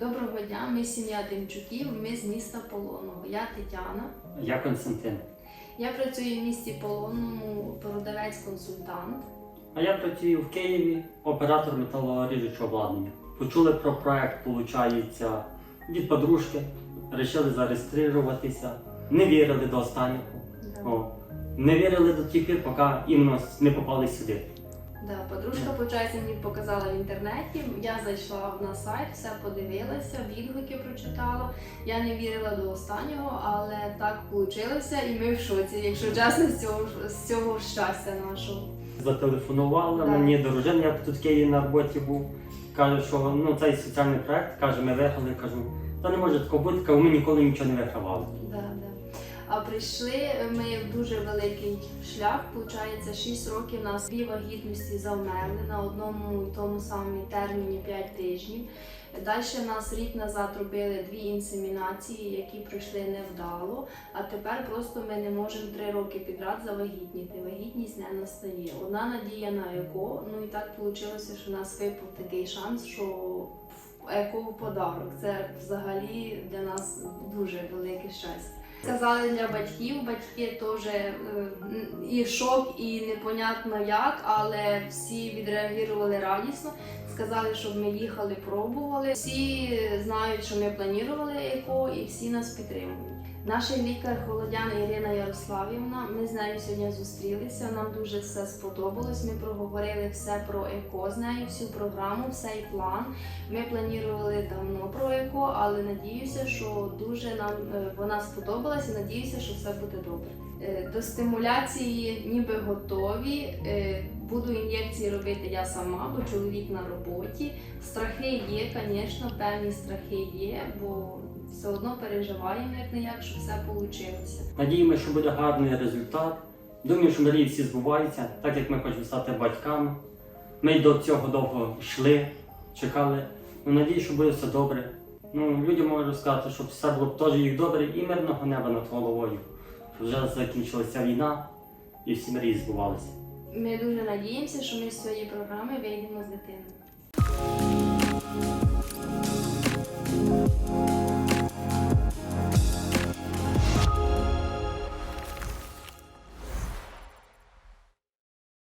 Доброго дня, ми сім'я Демчуків, ми з міста Полонного. Я Тетяна. Я Константин. Я працюю в місті Полонному, продавець-консультант. А я працюю в Києві, оператор металоріжучого обладнання. Почули про проект, виходить, від подружки, вирішили зареєструватися, не вірили до останнього. О, не вірили до тих пір, поки іменно не попали сюди. Да, подружка, виходить, мені показала в інтернеті. Я зайшла на сайт, все подивилася, відгуки прочитала. Я не вірила до останнього, але так вийшло, і ми в шоці, якщо чесно, з цього, з цього щастя нашого. Зателефонували Так. мені дружина, я тут в Києві на роботі був. Каже, що ну, цей соціальний проект, каже, ми виграли, кажу, та не може такого бути, кажу, ми ніколи нічого не вигравали. Да, да. А прийшли ми в дуже великий шлях. Получається, 6 років нас дві вагітності завмерли на одному і тому самому терміні 5 тижнів. Далі нас рік назад робили дві інсемінації, які пройшли невдало. А тепер просто ми не можемо три роки підряд завагітніти. Вагітність не настає. Одна надія на еко. Ну і так вийшло, що у нас випав такий шанс, що еко в подарок. Це взагалі для нас дуже велике щастя. Сказали для батьків, батьки теж е, і шок, і непонятно як, але всі відреагували радісно. Сказали, щоб ми їхали, пробували. Всі знають, що ми планували ЕКО, і всі нас підтримують. Наш лікар Холодяна Ірина Ярославівна. Ми з нею сьогодні зустрілися. Нам дуже все сподобалось. Ми проговорили все про ЕКО з нею, всю програму, всей план. Ми планували давно про ЕКО, але надіюся, що дуже нам е, вона сподобалася. Надіюся, що все буде добре. Е, До стимуляції ніби готові. Буду ін'єкції робити я сама, бо чоловік на роботі. Страхи є, звісно, певні страхи є, бо все одно переживаємо як не як, щоб все вийшло. Надіємося, що буде гарний результат. Думаю, що мрії всі збуваються, так як ми хочемо стати батьками. Ми до цього довго йшли, чекали. Ну, надію, що буде все добре. Ну, людям можу сказати, щоб все було теж їх добре і мирного неба над головою. Вже закінчилася війна і всі мрії збувалися. Ми дуже надіємося, що ми з цієї програми вийдемо з дитиною.